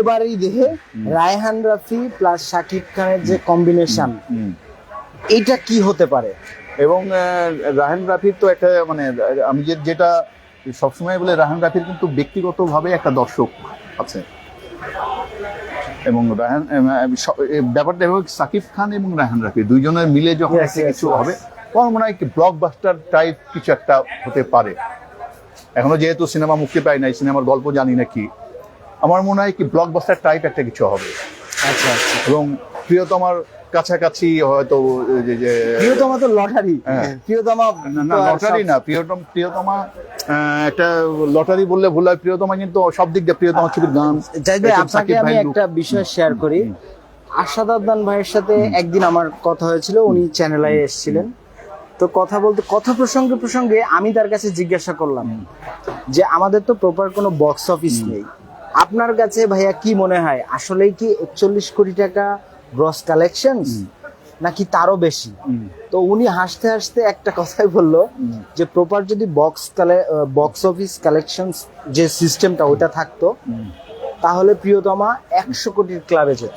এবারেই দেখে রায়হান রাফি প্লাস শাকিব খানের যে কম্বিনেশন। এটা কি হতে পারে? এবং রাহান রাফির তো একটা মানে আমি যেটা সবসময় বলে রাহান রাফির কিন্তু ব্যক্তিগতভাবে একটা দর্শক আছে। এবং রাহান ব্যাপারটা এবং সাকিব খান এবং রাহান রাফি দুইজনের মিলে যখন কিছু হবে আমার মনে হয় ব্লকবাস্টার টাইপ কিছু একটা হতে পারে। এখনও যেহেতু সিনেমা মুক্তি পায় নাই সিনেমার গল্প জানি না কি। আমার মনে হয় কি ব্লকবাস্টার টাইপ একটা কিছু হবে। আচ্ছা আচ্ছা। এবং প্রিয়তমার কাছাকাছি হয়তো যে যে প্রিয়তমা তো লটারি। হ্যাঁ। প্রিয়তমা না লটারি না প্রিয়তম প্রিয়তমা একটা লটারি বললে ভুল হয় প্রিয়তমা কিন্তু সব দিক দিয়ে প্রিয়তমা ছবির গান আপনাকে আমি একটা। বিষয় শেয়ার করি। আশাদ আদনান ভাইয়ের সাথে একদিন আমার কথা হয়েছিল উনি চ্যানেলে এসেছিলেন। তো কথা বলতে কথা প্রসঙ্গে প্রসঙ্গে আমি তার কাছে জিজ্ঞাসা করলাম যে আমাদের তো প্রপার কোনো বক্স অফিস নেই। আপনার কাছে ভাইয়া কি মনে হয়? আসলেই কি একচল্লিশ কোটি টাকা গ্রস কালেকশন নাকি তারও বেশি? তো উনি হাসতে হাসতে একটা কথাই বলল যে প্রপার যদি বক্স বক্স অফিস কালেকশন যে সিস্টেমটা ওটা থাকতো তাহলে প্রিয়তমা একশো কোটির ক্লাবে যেত।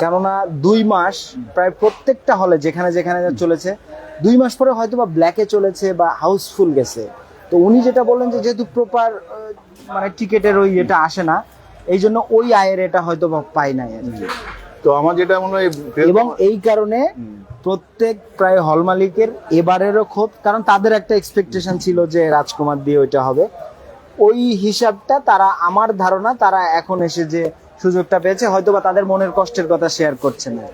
কেননা দুই মাস প্রায় প্রত্যেকটা হলে যেখানে যেখানে যা চলেছে দুই মাস পরে হয়তো বা ব্ল্যাকে চলেছে বা হাউসফুল গেছে। তো উনি যেটা বললেন যে যেহেতু প্রপার মানে টিকেটের ওই এটা আসে না এই জন্য ওই আয়ের এটা হয়তো পাই নাই আর কি। তো আমার যেটা মনে হয় এবং এই কারণে প্রত্যেক প্রায় হল মালিকের এবারেরও ক্ষোভ কারণ তাদের একটা এক্সপেকটেশন ছিল যে রাজকুমার দিয়ে ওইটা হবে। ওই হিসাবটা তারা আমার ধারণা তারা এখন এসে যে সুযোগটা পেয়েছে হয়তো বা তাদের মনের কষ্টের কথা শেয়ার করছে না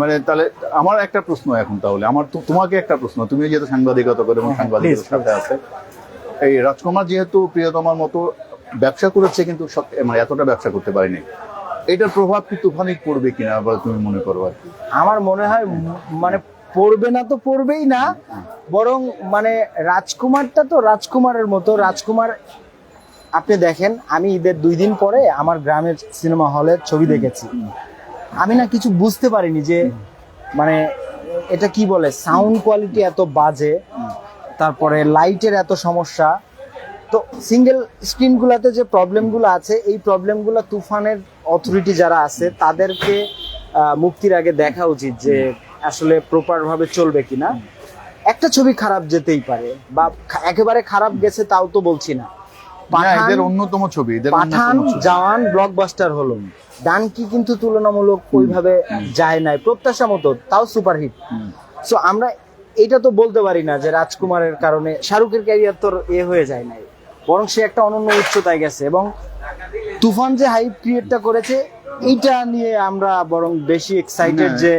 মানে তাহলে আমার একটা প্রশ্ন এখন তাহলে আমার তোমাকে একটা প্রশ্ন তুমি যেহেতু সাংবাদিকতা করে এবং সাথে আছে এই রাজকুমার যেহেতু প্রিয়তমার মতো ব্যবসা করেছে কিন্তু সব- মানে এতটা ব্যবসা করতে পারেনি। এটার প্রভাব কি তুফানি পড়বে কিনা বা তুমি মনে করো আর কি? আমার মনে হয় মানে পড়বে না তো পড়বেই না বরং মানে রাজকুমারটা তো রাজকুমারের মতো। রাজকুমার আপনি দেখেন আমি ঈদের দুই দিন পরে আমার গ্রামের সিনেমা হলের ছবি দেখেছি। আমি না কিছু বুঝতে পারিনি যে মানে এটা কি বলে সাউন্ড কোয়ালিটি এত বাজে তারপরে লাইটের এত সমস্যা। তো সিঙ্গেল স্ক্রিনগুলোতে যে প্রবলেমগুলো আছে এই প্রবলেমগুলো তুফানের অথরিটি যারা আছে তাদেরকে মুক্তির আগে দেখা উচিত যে আসলে প্রপার ভাবে চলবে কিনা। একটা ছবি খারাপ যেতেই পারে বা একেবারে খারাপ গেছে তাও তো বলছি না। না, এদের অন্যতম ছবি পাঠান জওয়ান ব্লকবাস্টার হলো। ডানকি কিন্তু তুলনামূলক ওইভাবে যায় নাই। প্রত্যাশা মতো তাও সুপারহিট সো আমরা এটা তো বলতে পারি না যে রাজকুমারের কারণে শাহরুখের ক্যারিয়ার তোর এ হয়ে যায় নাই বরং সে একটা অনন্য উচ্চতায় গেছে এবং তুফান যে হাইপ ক্রিয়েটটা করেছে এইটা নিয়ে আমরা বরং বেশি এক্সাইটেড হ্যাঁ। যে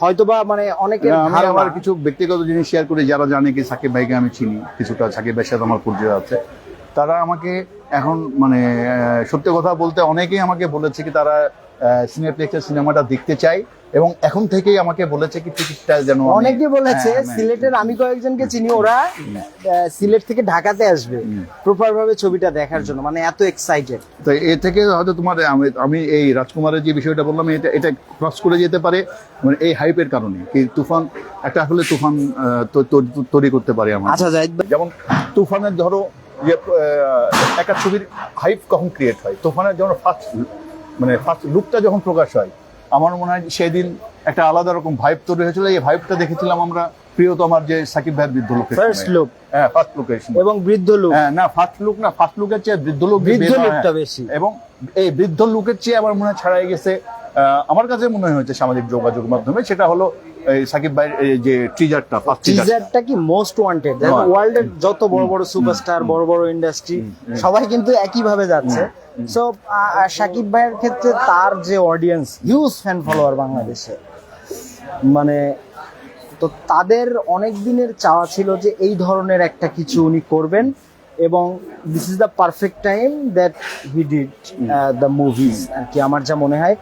হয়তোবা মানে অনেকের না, আমার কিছু ব্যক্তিগত জিনিস শেয়ার করি যারা জানে কি সাকিব ভাইকে আমি চিনি কিছুটা সাকিব ভাইয়ের সাথে আমার পরিচয় আছে তারা আমাকে এখন মানে সত্যি কথা বলতে অনেকেই আমাকে বলেছে কি তারা সিনেপ্লেক্সের সিনেমাটা দেখতে চাই। এবং এখন থেকেই আমাকে বলেছে কি টিকিটটা যেন অনেকে বলেছে হ্যাঁ, হ্যাঁ। সিলেটের আমি কয়েকজনকে চিনি ওরা সিলেট থেকে ঢাকাতে আসবে। প্রপার ভাবে ছবিটা দেখার জন্য মানে এত এক্সাইটেড তো এ থেকে হয়তো তোমার আমি এই রাজকুমারের যে বিষয়টা বললাম এটা এটা ক্রস করে যেতে পারে মানে এই হাইপের কারণে কি তুফান একটা আসলে তুফান তৈরি করতে পারে আমার। আচ্ছা যেমন তুফানের ধরো যে একটা ছবির হাইপ কখন ক্রিয়েট হয়? তুফানের যেমন ফার্স্ট মানে ফার্স্ট লুকটা যখন প্রকাশ হয় আমার মনে হয় সেদিন একটা আলাদা রকম ভাইব তৈরি হয়েছিল। এই ভাইবটা দেখেছিলাম আমরা প্রিয়তমার যে সাকিব ভাইয়ের বৃদ্ধ লোকের ফার্স্ট লুক হ্যাঁ ফার্স্ট লুকের এবং বৃদ্ধ লুক হ্যাঁ না ফার্স্ট লুক না ফার্স্ট লুকের চেয়ে বৃদ্ধ লোক বৃদ্ধ লুকটা হ্যাঁ। বেশি। এবং এই বৃদ্ধ লুকের চেয়ে আমার মনে হয় ছাড়াই গেছে আমার কাছে মনে হয়েছে সামাজিক যোগাযোগ মাধ্যমে সেটা হলো এই সাকিব ভাইয়ের এই যে ট্রিজারটা ফার্স্ট টিজারটা কি মোস্ট ওয়ান্টেড হ্যাঁ। ওয়ার্ল্ডের যত বড় বড় সুপারস্টার বড় বড় ইন্ডাস্ট্রি সবাই কিন্তু একই ভাবে যাচ্ছে সো সাকিব ভাইয়ের ক্ষেত্রে তার যে অডিয়েন্স হিউজ ফ্যান ফলোয়ার বাংলাদেশে। মানে তো তাদের অনেক দিনের চাওয়া ছিল যে এই ধরনের একটা কিছু উনি করবেন এবং this is the perfect time that he did the movies আর কি আমার যা মনে হয়